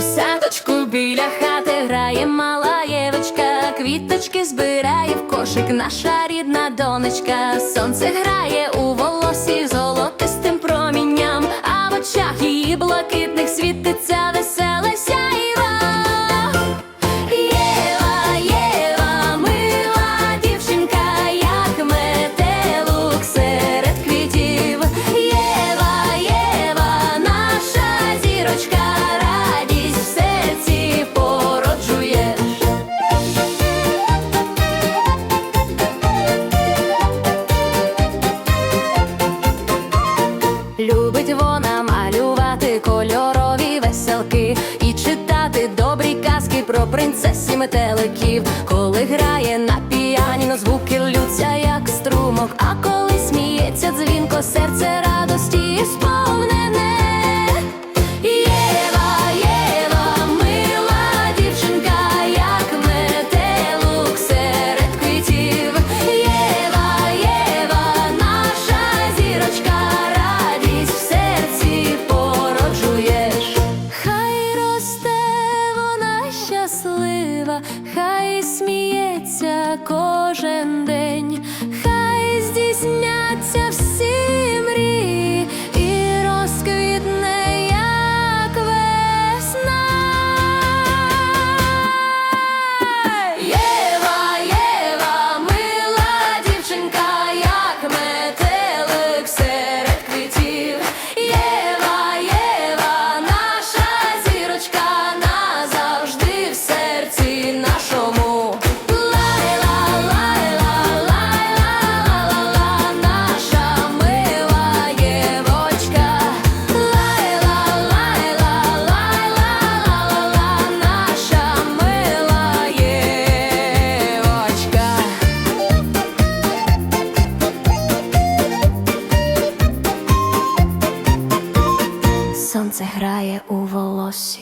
У садочку біля хати грає мала євочка, квіточки збирає в кошик наша рідна донечка. Сонце грає у волосі золотистим промінням, а в очах її блакитних світиться веселе. Кольорові веселки і читати добрі казки про принцес метеликів. Коли грає на піаніно, звуки ллються, як сміється Сонце грає у волосі,